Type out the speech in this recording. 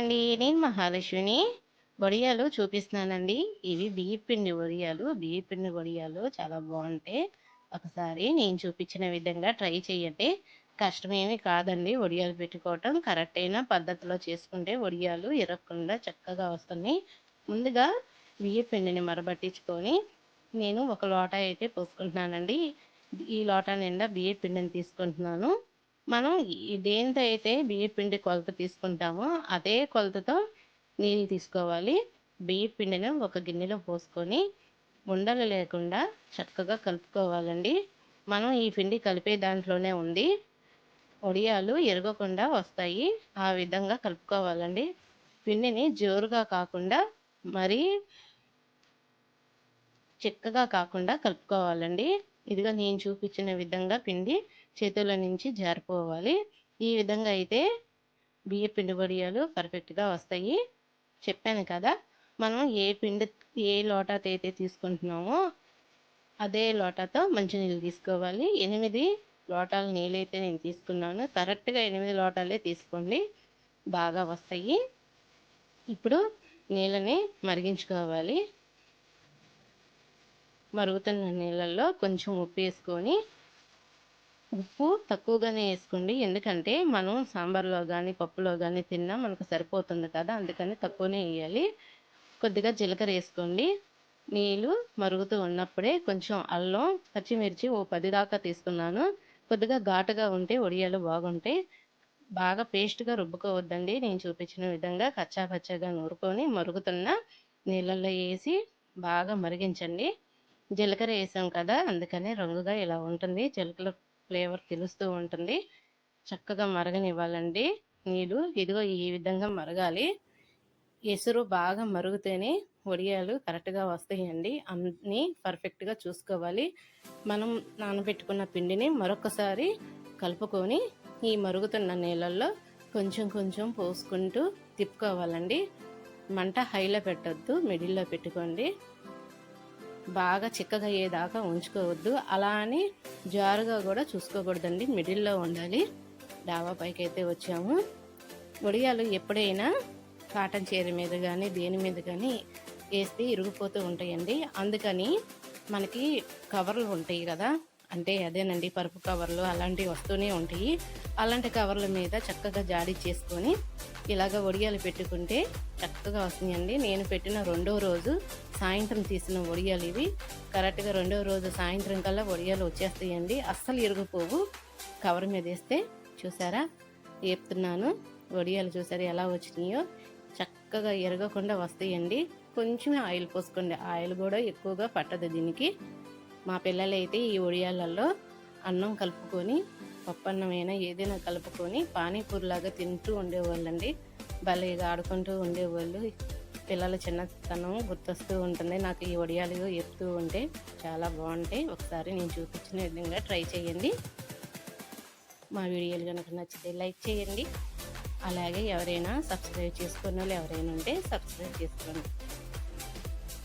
అండి. నేను మహాలక్ష్మిని వడియాలు చూపిస్తున్నానండి. ఇవి బియ్యపిండి వడియాలు. బియ్యం పిండి వడియాలు చాలా బాగుంటాయి ఒకసారి నేను చూపించిన విధంగా ట్రై చేయండి కష్టమేమి కాదండి. వడియాలు పెట్టుకోవటం కరెక్ట్ అయిన పద్ధతిలో చేసుకుంటే వడియాలు ఇరగకుండా చక్కగా వస్తున్నాయి. ముందుగా బియ్య పిండిని మరబట్టించుకొని నేను ఒక లోట అయితే పోసుకుంటున్నానండి. ఈ లోట నిండా బియ్య పిండిని తీసుకుంటున్నాను. మనం దేనితో అయితే పిండి కొలత తీసుకుంటామో అదే కొలతతో నీళ్ళు తీసుకోవాలి. బియ్య పిండిని ఒక గిన్నెలో పోసుకొని ఉండలు లేకుండా చక్కగా కలుపుకోవాలండి. మనం ఈ పిండి కలిపే దాంట్లోనే ఉంది. వడియాలు ఎరగకుండా వస్తాయి. ఆ విధంగా కలుపుకోవాలండి. పిండిని జోరుగా కాకుండా మరీ చిక్కగా కాకుండా కలుపుకోవాలండి. ఇదిగా నేను చూపించిన విధంగా పిండి చేతుల నుంచి జారిపోవాలి. ఈ విధంగా అయితే బియ్య పిండి వడియాలు పర్ఫెక్ట్గా వస్తాయి. చెప్పాను కదా మనం ఏ పిండి ఏ లోటాతో అయితే తీసుకుంటున్నామో అదే లోటాతో మంచినీళ్ళు తీసుకోవాలి. ఎనిమిది లోటాల నీళ్ళు అయితే నేను తీసుకున్నాను. కరెక్ట్గా ఎనిమిది లోటాలే తీసుకోండి. బాగా వస్తాయి. ఇప్పుడు నీళ్ళని మరిగించుకోవాలి. మరుగుతున్న నీళ్ళల్లో కొంచెం ఉప్పు వేసుకొని ఉప్పు తక్కువగానే వేసుకోండి. ఎందుకంటే మనం సాంబార్లో కానీ పప్పులో కానీ తిన్నా మనకు సరిపోతుంది కదా అందుకని తక్కువనే వేయాలి. కొద్దిగా జీలకర్ర వేసుకోండి. నీళ్ళు మరుగుతూ ఉన్నప్పుడే కొంచెం అల్లం పచ్చిమిర్చి ఓ పది దాకా తీసుకున్నాను. కొద్దిగా ఘాటుగా ఉంటే వడియాలు బాగుంటాయి. బాగా పేస్ట్గా రుబ్బుకోవద్దండి. నేను చూపించిన విధంగా కచ్చా పచ్చగా నూరుకొని మరుగుతున్న నీళ్ళల్లో వేసి బాగా మరిగించండి. జీలకర్ర వేసాం కదా అందుకనే రంగుగా ఇలా ఉంటుంది. జీలకర్ర ఫ్లేవర్ తెలుస్తూ ఉంటుంది. చక్కగా మరగనివ్వాలండి. నీళ్ళు ఇదిగో ఈ విధంగా మరగాలి. ఎసురు బాగా మరుగుతేనే వడియాలు కరెక్ట్గా వస్తాయండి. అన్నీ పర్ఫెక్ట్గా చూసుకోవాలి. మనం నానబెట్టుకున్న పిండిని మరొకసారి కలుపుకొని ఈ మరుగుతున్న నీళ్ళల్లో కొంచెం కొంచెం పోసుకుంటూ తిప్పుకోవాలండి. మంట హైలో పెట్టద్దు మిడిల్లో పెట్టుకోండి. బాగా చిక్కగా అయ్యేదాకా ఉంచుకోవద్దు. అలా అని జారుగా కూడా చూసుకోకూడదండి. మిడిల్లో ఉండాలి. డాబా పైకి అయితే వచ్చాము. ఒడియాలు ఎప్పుడైనా కాటన్ చీర మీద కానీ దేని మీద కానీ వేస్తే ఇరిగిపోతూ ఉంటాయండి. అందుకని మనకి కవర్లు ఉంటాయి కదా అంటే అదేనండి పరుపు కవర్లు అలాంటివి వస్తూనే ఉంటాయి. అలాంటి కవర్ల మీద చక్కగా జాడి చేసుకొని ఇలాగ ఒడియాలు పెట్టుకుంటే చక్కగా వస్తుందండి నేను పెట్టిన రెండో రోజు సాయంత్రం తీసిన వడియాలు ఇవి. కరెక్ట్గా రెండో రోజు సాయంత్రం కల్లా వడియాలు వచ్చేస్తాయండి. అస్సలు ఇరుగుపోవు కవర్ మీద వేస్తే చూసారా? ఏపుతున్నాను. వడియాలు చూసారా ఎలా వచ్చినాయో? చక్కగా ఎరగకుండా వస్తాయండి. కొంచెం ఆయిల్ పోసుకోండి. ఆయిల్ కూడా ఎక్కువగా పట్టదు దీనికి. మా పిల్లలైతే ఈ ఒడియాలలో అన్నం కలుపుకొని పప్పన్నమైనా ఏదైనా కలుపుకొని పానీపూరిలాగా తింటూ ఉండేవాళ్ళండి. భలేగా ఆడుకుంటూ ఉండేవాళ్ళు. పిల్లల చిన్నతనం గుర్తొస్తూ ఉంటుంది. నాకు ఈ వడియాలు ఎత్తూ ఉంటే చాలా బాగుంటాయి. ఒకసారి నేను చూపించిన విధంగా ట్రై చేయండి. మా వీడియోలు కనుక నచ్చితే లైక్ చేయండి. అలాగే ఎవరైనా సబ్స్క్రైబ్ చేసుకున్న వాళ్ళు ఎవరైనా ఉంటే సబ్స్క్రైబ్ చేసుకోండి.